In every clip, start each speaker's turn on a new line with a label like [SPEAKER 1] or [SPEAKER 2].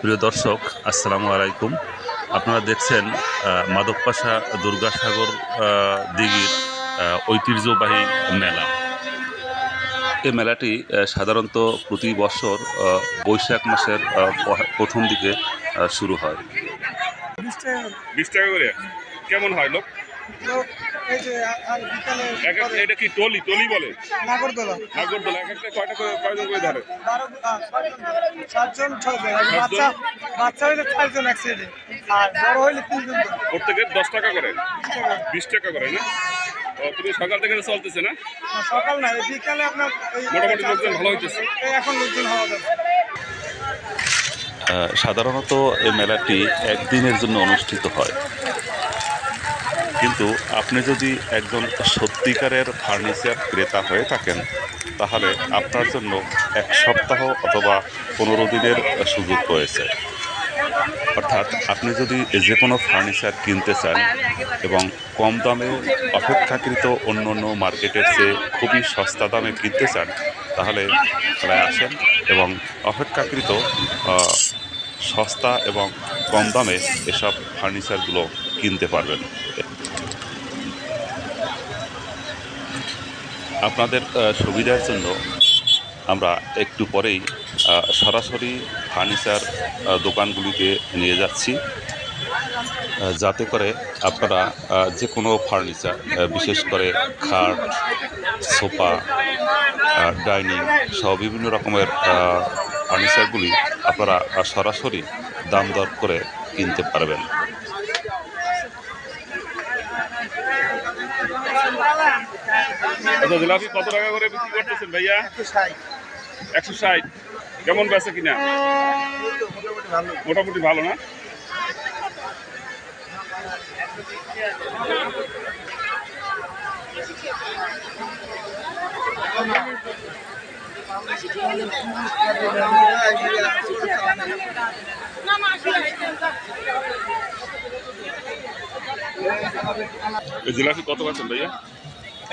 [SPEAKER 1] প্রিয় দর্শক আসসালামু আলাইকুম। আপনারা দেখছেন মাদকপাশা দুর্গাসাগর দিঘির ঐতিহ্যবাহী মেলা। এই মেলাটি সাধারণত প্রতি বছর বৈশাখ মাসের প্রথম দিকে শুরু হয়।
[SPEAKER 2] বিশ টাকা করে। কেমন হয় লোক এটা কি টলি? টলি বলে?
[SPEAKER 3] নাগরদোলা।
[SPEAKER 2] নাগরদোলা এক একটা কয়টা করে কয়জন করে ধরে?
[SPEAKER 3] সাতজন ছয়জন আর বাচ্চা বাচ্চা হইলে চারজন এক সাইডে আর বড় হইলে তিনজন
[SPEAKER 2] প্রত্যেকের দশ টাকা করে?
[SPEAKER 3] বিশ টাকা।
[SPEAKER 2] বিশ টাকা করে না? তুমি সকাল থেকে চলতেছে না?
[SPEAKER 3] সকাল না বিকালে আপনার
[SPEAKER 2] মোটামুটি লোকজন ভালো হইতেছে।
[SPEAKER 3] এখন লোকজন হওয়া
[SPEAKER 1] সাধারণত এই মেলাটি একদিনের জন্য অনুষ্ঠিত হয়। কিন্তু আপনি যদি একজন সত্যিকারের ফার্নিচার ক্রেতা হয়ে থাকেন, তাহলে আপনার জন্য এক সপ্তাহ অথবা পনেরো দিনের সুযোগ রয়েছে। অর্থাৎ আপনি যদি যে কোনো ফার্নিচার কিনতে চান এবং কম দামে অপেক্ষাকৃত অন্য অন্য মার্কেটের চেয়ে খুবই সস্তা দামে কিনতে চান, তাহলে আসেন এবং অপেক্ষাকৃত সস্তা এবং কম দামে এসব ফার্নিচারগুলো কিনতে পারবেন। আপনাদের সুবিধার জন্য আমরা একটু পরেই সরাসরি ফার্নিচার দোকানগুলিতে নিয়ে যাচ্ছি। যাতে করে আপনারা যে কোনো ফার্নিচার বিশেষ করে খাট, সোফা ডাইনিং সহ বিভিন্ন রকমের ফার্নিচারগুলি আপনারা সরাসরি দাম দর করে কিনতে পারবেন।
[SPEAKER 2] আচ্ছা জিলাপি কত টাকা করে বিক্রি করতেছেন ভাইয়া? একশো ষাট। কেমন বেচে কিনা? মোটামুটি ভালো না? জিলাপি কত পাচ্ছেন ভাইয়া?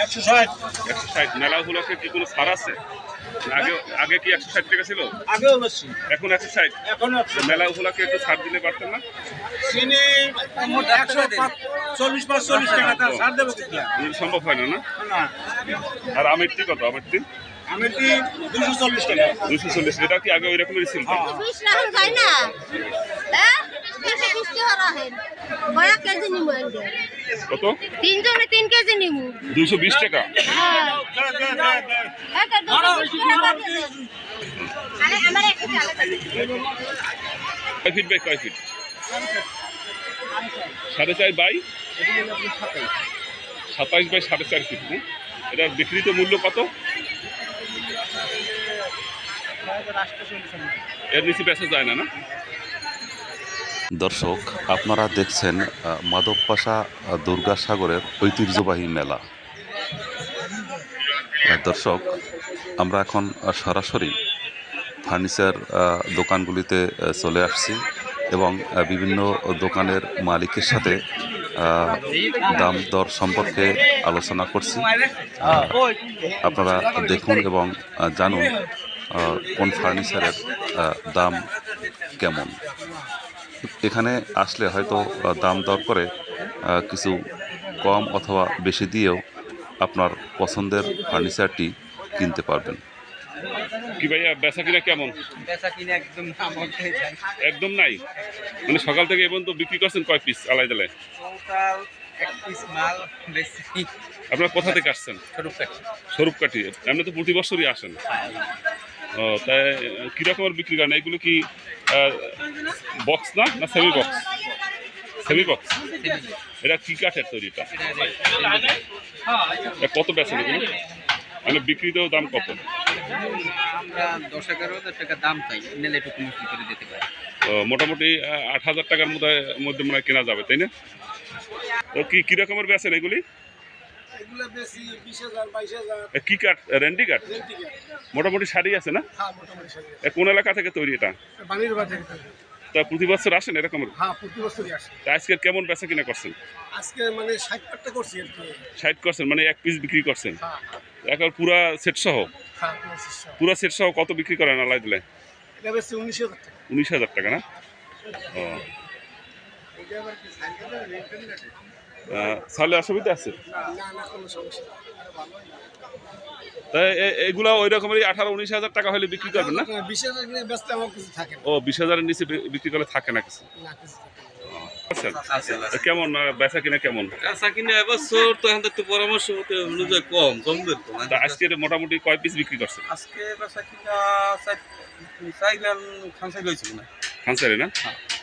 [SPEAKER 3] একশো ষাট।
[SPEAKER 2] একশো ষাট। মেলা উপলক্ষে কি কোনো ছাড় আছে? আগে আগে কি একশো ষাট টাকা ছিল?
[SPEAKER 3] আগেও বেশি।
[SPEAKER 2] এখন একশো ষাট।
[SPEAKER 3] এখন
[SPEAKER 2] মেলা উপলক্ষে একটু ছাড় দিলে পারতেন না?
[SPEAKER 3] চিনি একশো চল্লিশ পাঁচ চল্লিশ টাকা ছাড় দেবো
[SPEAKER 2] সম্ভব হয় না না? আর আমেরটি কত? আমেরটি
[SPEAKER 3] আমি কি দুশো চল্লিশ টাকা।
[SPEAKER 2] দুশো চল্লিশ। এটা কি আগে ওই রকমেরই ছিল?
[SPEAKER 4] যায় না দুশো বিশ টাকা কয়েক কেজি নিমু
[SPEAKER 2] কত?
[SPEAKER 4] তিনজনে তিন কেজি নিমু।
[SPEAKER 2] দুইশো বিশ টাকা।
[SPEAKER 4] হ্যাঁ
[SPEAKER 2] কয় ফিট বাই কয় ফিট? সাড়ে চার বাই? সাতাইশ বাই সাড়ে চার ফিট না? এটার বিক্রিত মূল্য কত? এর নিচে বেচা যায় না না?
[SPEAKER 1] দর্শক, আপনারা দেখছেন মাধবপাশা দুর্গাসাগরের ঐতিহ্যবাহী মেলা। দর্শক, আমরা এখন সরাসরি ফার্নিচার দোকানগুলিতে চলে আসছি এবং বিভিন্ন দোকানের মালিকের সাথে দাম দর সম্পর্কে আলোচনা করছি। আপনারা দেখুন এবং জানুন কোন ফার্নিচারের দাম কেমন। এখানে আসলে হয়তো দাম দর করে কিছু কম অথবা বেশি দিয়েও আপনার পছন্দের ফার্নিচারটি কিনতে পারবেন।
[SPEAKER 2] কি ভাইয়া বেচা কিনা কেমন?
[SPEAKER 3] বেচা কিনে একদম
[SPEAKER 2] একদম নাই? মানে সকাল থেকে এবং তো বিক্রি করছেন কয় পিস আলাই দালাই?
[SPEAKER 3] টোটাল এক পিস মাল বেশি
[SPEAKER 2] আপনার কোথা থেকে আসছেন?
[SPEAKER 3] ছোট কাছে
[SPEAKER 2] স্বরূপ কাটি আপনি তো প্রতি বছরই আসেন। ও তাই কি রকমের বিক্রি করেন এগুলো কি বক্স না? না সেমি বক্স সেমি বক্স এটা কি কাঠের তৈরি এটা? এটা কত বেচেন এগুলো? মানে বিক্রিতেও দাম কত?
[SPEAKER 5] আমরা দশ এগারো হাজার টাকা দাম চাই নিলে একটু কমিশন করে দিতে পারি।
[SPEAKER 2] মোটামুটি আট হাজার টাকার মধ্যে মধ্যে মনে হয় কেনা যাবে তাই না? তো কি কি রকমের বেচেন এগুলি?
[SPEAKER 3] এগুলো বেশি বিশ হাজার বাইশ হাজার।
[SPEAKER 2] কি কাঠ? র্যান্ডি কাঠ? মোটামুটি শাড়ি আছে না?
[SPEAKER 3] হ্যাঁ
[SPEAKER 2] কোন এলাকা থেকে তৈরি এটা?
[SPEAKER 3] থেকে।
[SPEAKER 2] তা প্রতি বছর আসেন এরকমের
[SPEAKER 3] হ্যাঁ প্রতি বছরই আসে।
[SPEAKER 2] তা আজকে কেমন বেচা কিনা করছেন?
[SPEAKER 3] আজকে মানে ষাট পাটটা করছি আর কি।
[SPEAKER 2] ষাট করছেন মানে এক পিস বিক্রি করছেন?
[SPEAKER 3] হ্যাঁ
[SPEAKER 2] এখন পুরা সেট সহ? পুরা সেট সহ। কত বিক্রি করেন আলাই দিলে?
[SPEAKER 3] এটা বেশি উনিশ হাজার টাকা।
[SPEAKER 2] উনিশ হাজার টাকা না? ও। তাহলে অসুবিধা আছে?
[SPEAKER 3] না না কোনো সমস্যা নেই।
[SPEAKER 2] তাই এগুলা ওই রকমেরই আঠারো উনিশ হাজার টাকা হলে বিক্রি করবেন না? ও বিশ হাজারের নিচে বিক্রি করলে থাকে না কিছু? তা কেমন বেচা কিনা কেমন?
[SPEAKER 6] কিনে এবছর তো এখন একটু পরামর্শ অনুযায়ী কম কমদের কম
[SPEAKER 2] আজকে মোটামুটি কয় পিস বিক্রি করছেন
[SPEAKER 6] আজকে বেচা কিনা চাইলেন খানসাই লইছিল না?
[SPEAKER 2] না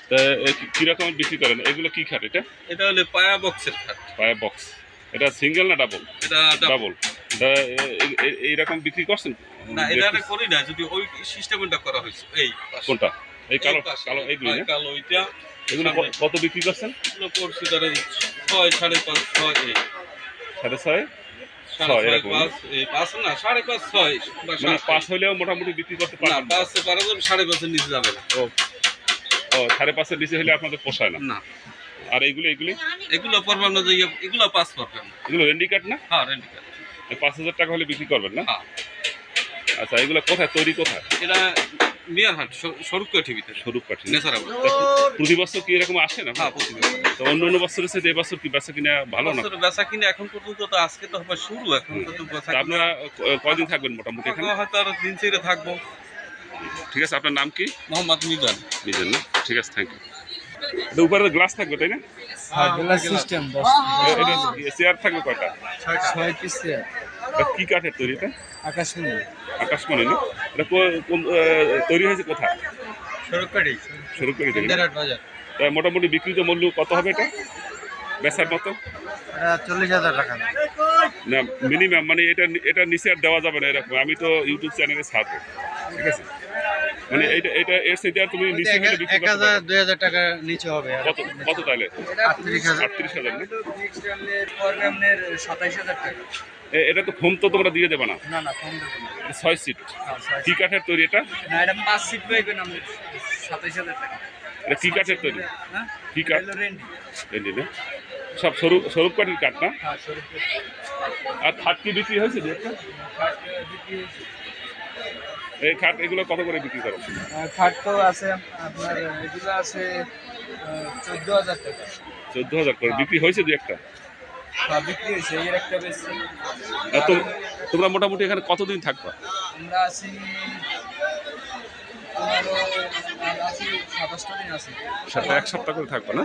[SPEAKER 2] তা এ কি- কি রকমের বিক্রি করেন? এগুলো কি খাট এটা?
[SPEAKER 6] এটা হলে পায়া বক্সের খাট।
[SPEAKER 2] পায়া বক্স। এটা সিঙ্গেল না ডাবল?
[SPEAKER 6] এটা ডাব-
[SPEAKER 2] ডাবল। এইরকম বিক্রি করছেন?
[SPEAKER 6] না এটা করি না যদি ওই সিস্টেমটা করা হয়েছে এই।
[SPEAKER 2] কোনটা? এই কালো কালো এইগুলি
[SPEAKER 6] হ্যাঁ, কালো ওইটা।
[SPEAKER 2] এগুলো কত বিক্রি করছেন?
[SPEAKER 6] এগুলো পড়ছে তারা ছয় সাড়ে পাঁচ ছয় এই।
[SPEAKER 2] সাড়ে ছয়?
[SPEAKER 6] পাঁচ না সাড়ে পাঁচ ছয় বা সাত।
[SPEAKER 2] পাঁচ হলেও মোটামুটি বিক্রি করতে পারবেন।
[SPEAKER 6] পাঁচ পারা যাবে সাড়ে পাঁচের নিচে যাবে না।
[SPEAKER 2] ও সাড়ে পাঁচের নিচে হলে আপনাদের পোষায় না?
[SPEAKER 6] না।
[SPEAKER 2] আর এইগুলো এগুলি
[SPEAKER 6] এগুলো পারবেন না যে ইয়ে- এগুলো পাস না
[SPEAKER 2] এগুলো রেন্ডি কাট না?
[SPEAKER 6] হ্যাঁ রেন্টি কার্ড
[SPEAKER 2] পাঁচ হাজার টাকা হলে বিক্রি করবেন না?
[SPEAKER 6] হ্যাঁ।
[SPEAKER 2] আচ্ছা এগুলো কোথায়? তৈরি কোথায়?
[SPEAKER 6] এটা মিয়ার হাট স্বরূপ টিভিতে
[SPEAKER 2] স্বরূপ কাঠি
[SPEAKER 6] নেসারাবাদ
[SPEAKER 2] প্রতি বছর কি এরকম আসে না?
[SPEAKER 6] হ্যাঁ প্রতি বছর।
[SPEAKER 2] তো অন্য অন্য বছরের সাথে এবছর কি বেচা কিনা ভালো না?
[SPEAKER 6] বেচা কিনে এখন পর্যন্ত তো আজকে তো হবে শুরু এখন তো
[SPEAKER 2] আপনারা কয়দিন থাকবেন মোটামুটি এখানে?
[SPEAKER 6] হয়তো আর দিন ছেড়ে থাকব।
[SPEAKER 2] ঠিক আছে আপনার নাম কি?
[SPEAKER 6] মোহাম্মদ মিজান।
[SPEAKER 2] নিজের না? ঠিক আছে থ্যাংক ইউ এটা উপরে গ্লাস থাকবে তাই না?
[SPEAKER 3] সিস্টেম
[SPEAKER 2] চেয়ার থাকবে কয়টা?
[SPEAKER 3] ছয় পিস
[SPEAKER 2] এটা কি কাঠের তৈরি এটা?
[SPEAKER 3] আকাশমণি।
[SPEAKER 2] আকাশমণি না? এটা কোন- তৈরি হয়েছে কোথায়?
[SPEAKER 3] সরকারি।
[SPEAKER 2] শুরু করে দিন
[SPEAKER 3] বাজার।
[SPEAKER 2] তা মোটামুটি বিক্রিত মূল্য কত হবে এটা? বেচার মতো?
[SPEAKER 3] চল্লিশ হাজার টাকা।
[SPEAKER 2] না মিনিমাম মানে এটা এটা নিচে আর দেওয়া যাবে না এরকম। আমি তো ইউটিউব চ্যানেলে ছাড়বো। ঠিক আছে? মানে এটা এটা এর সাথে আর তুমি নিচে হলে বিক্রি করতে
[SPEAKER 3] হাজার
[SPEAKER 2] পারবে।
[SPEAKER 3] দুই হাজার টাকা নিচে হবে
[SPEAKER 2] কত কত তাহলে?
[SPEAKER 3] আটত্রিশ হাজার।
[SPEAKER 2] আটত্রিশ হাজার না?
[SPEAKER 3] প্রোগ্রামের সাতাইশ হাজার টাকা।
[SPEAKER 2] এটা তো ফোন তো তোমরা দিয়ে দেবে না?
[SPEAKER 3] না না কম দেবো না।
[SPEAKER 2] এটা ছয় সিট
[SPEAKER 3] হ্যাঁ,
[SPEAKER 2] কি কাঠের তৈরি এটা?
[SPEAKER 3] না এটা পাঁচ সিট পাইবেন সাতাইশ হাজার টাকা।
[SPEAKER 2] এটা কি কাঠের তৈরি?
[SPEAKER 3] হ্যাঁ
[SPEAKER 2] কি কাঠ?
[SPEAKER 3] রেন্টি
[SPEAKER 2] না? সব স্বরূপ স্বরূপ কাঠের কাঠ না?
[SPEAKER 3] হ্যাঁ
[SPEAKER 2] আর খাট কি বিক্রি হয়েছে একটা? এই খাট এগুলো কত করে বিক্রি করো?
[SPEAKER 3] খাট তো আছে আপনার এগুলো আছে চোদ্দ হাজার টাকা।
[SPEAKER 2] চোদ্দ হাজার করে। বিক্রি হয়েছে দু একটা?
[SPEAKER 3] হ্যাঁ বিক্রি হয়েছে এর একটা বেশ
[SPEAKER 2] তোমরা মোটামুটি এখানে কতদিন থাকবা?
[SPEAKER 3] আমরা আছি
[SPEAKER 2] এক সপ্তাহ করে থাকবা না?